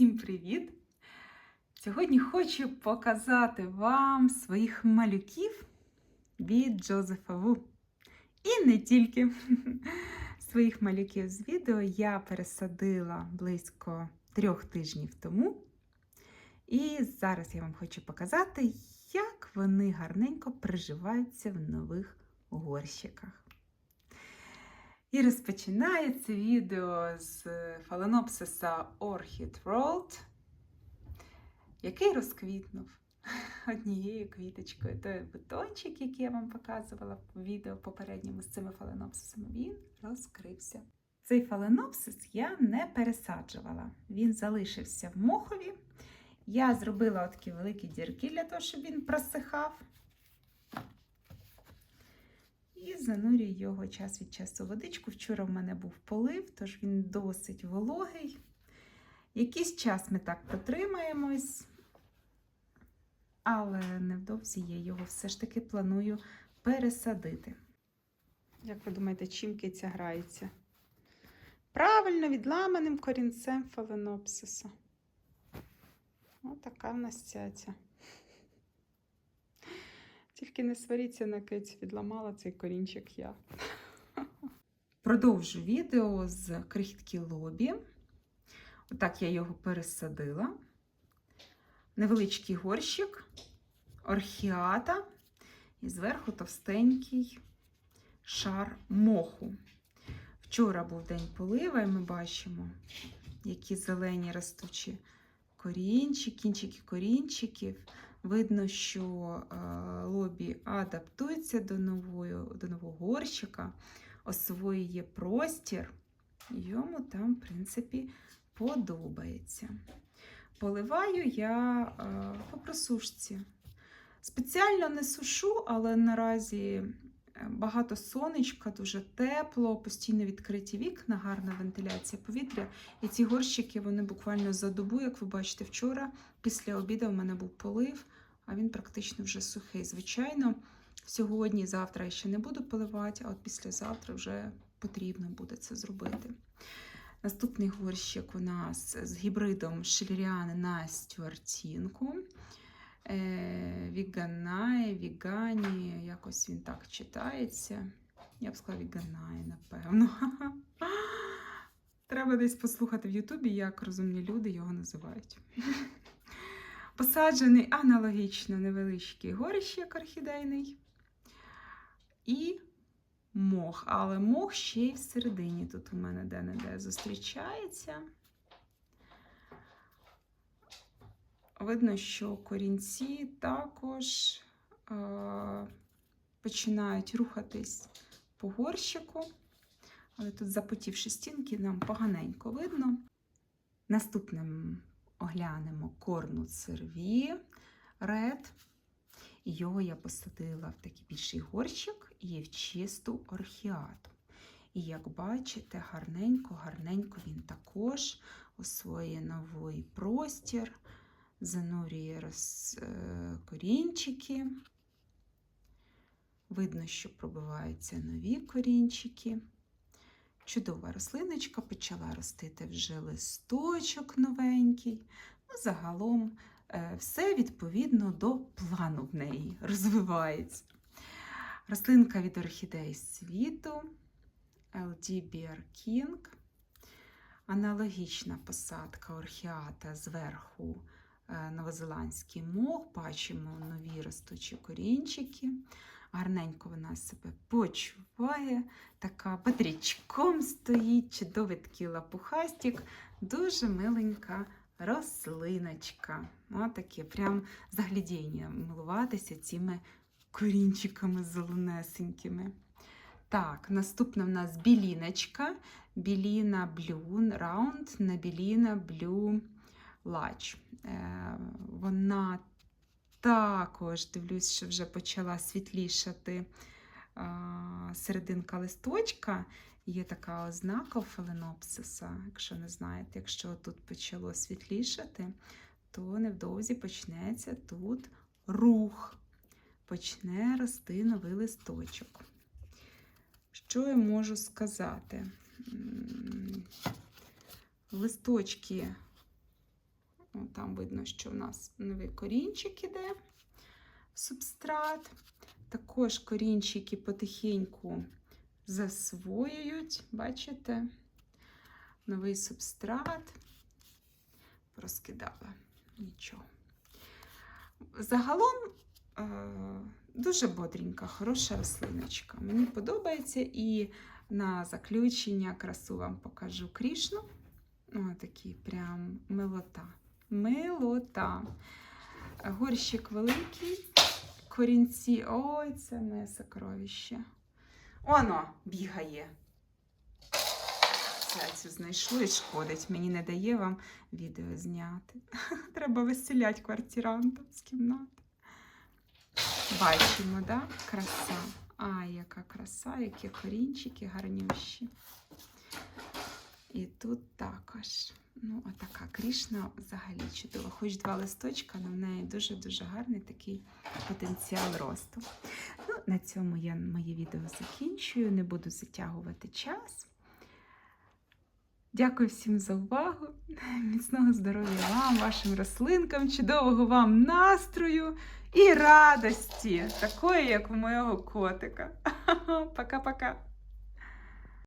Всім привіт! Сьогодні хочу показати вам своїх малюків від Джозефа Ву. І не тільки своїх малюків з відео я пересадила близько трьох тижнів тому. І зараз я вам хочу показати, як вони гарненько приживаються в нових горщиках. І розпочинається відео з фаленопсиса Orchid World, який розквітнув однією квіточкою. Той бутончик, який я вам показувала в відео попередньому з цими фаленопсисами, він розкрився. Цей фаленопсис я не пересаджувала. Він залишився в мохові. Я зробила такі великі дірки для того, щоб він просихав. І занурюю його час від часу водичку. Вчора в мене був полив, тож він досить вологий. Якийсь час ми так протримаємось, але невдовзі я його все ж таки планую пересадити. Як ви думаєте, чим киця грається? Правильно, відламаним корінцем фаленопсиса. Отака в нас цяця. Тільки не сваріться на кицю, відламала цей корінчик я. Продовжу відео з крихітки лобі. Отак я його пересадила. Невеличкий горщик, орхіата і зверху товстенький шар моху. Вчора був день полива, і ми бачимо, які зелені ростучі корінчики, кінчики корінчиків. Видно, що е, лобі адаптується до, нової, до нового горщика, освоює простір, йому там, в принципі, подобається. Поливаю я е, по просушці. Спеціально не сушу, але наразі багато сонечка, дуже тепло, постійно відкриті вікна, гарна вентиляція повітря. І ці горщики вони буквально за добу, як ви бачите, вчора, після обіду в мене був полив, а він практично вже сухий. Звичайно, сьогодні, завтра я ще не буду поливати, а от післязавтра вже потрібно буде це зробити. Наступний горщик у нас з гібридом шиліріани на стюартінку. Віганає, Вігані, якось він так читається. Я б сказала Віганає, напевно. Треба десь послухати в Ютубі, як розумні люди його називають. Посаджений аналогічно невеличкий горищик орхідейний. І мох. Але мох ще й всередині. Тут у мене де-не-де зустрічається. Видно, що корінці також е, починають рухатись по горщику, але тут запотівши стінки, нам поганенько видно. Наступним оглянемо корну серві ред. Його я посадила в такий більший горщик і в чисту орхіату. І як бачите, гарненько-гарненько він також освоює новий простір занурює роз, е, корінчики. Видно, що пробиваються нові корінчики. Чудова рослиночка почала ростити вже листочок новенький. Ну, Загалом е, все відповідно до плану в неї розвивається. Рослинка від орхідеї світу LD Bear King. Аналогічна посадка орхіата зверху новозеландський мох, бачимо нові ростучі корінчики. Гарненько вона себе почуває, така патрічком стоїть, чудовий такий лапухастик, дуже миленька рослиночка. Отаке, прям заглядіння милуватися цими корінчиками зеленесенькими. Так, наступна в нас біліночка. Біліна Blue Round на біліна Blue Large. Е, вона також, дивлюсь, що вже почала світлішати серединка листочка. Є така ознака фаленопсиса, якщо не знаєте, якщо тут почало світлішати, то невдовзі почнеться тут рух, почне рости новий листочок. Що я можу сказати? Листочки там видно, що в нас новий корінчик іде в субстрат. Також корінчики потихеньку засвоюють, бачите? Новий субстрат. Проскидала нічого. Загалом е, дуже бодренька, хороша рослиночка. Мені подобається і на заключення красу вам покажу крішну. О, такий прям милота. Милота. Горщик великий, корінці. Ой, це моє сокровище. Оно бігає. Цю знайшло і шкодить. Мені не дає вам відео зняти. Треба виселяти квартиранта з кімнати. Бачимо, да? Краса. Ай, яка краса, які корінчики гарнющі. І тут також. Ну, а така крішна взагалі чудова. Хоч два листочка, але в неї дуже-дуже гарний такий потенціал росту. Ну, на цьому я моє відео закінчую, не буду затягувати час. Дякую всім за увагу. Міцного здоров'я вам, вашим рослинкам, чудового вам настрою і радості, такої, як у моєго котика. Пока-пока.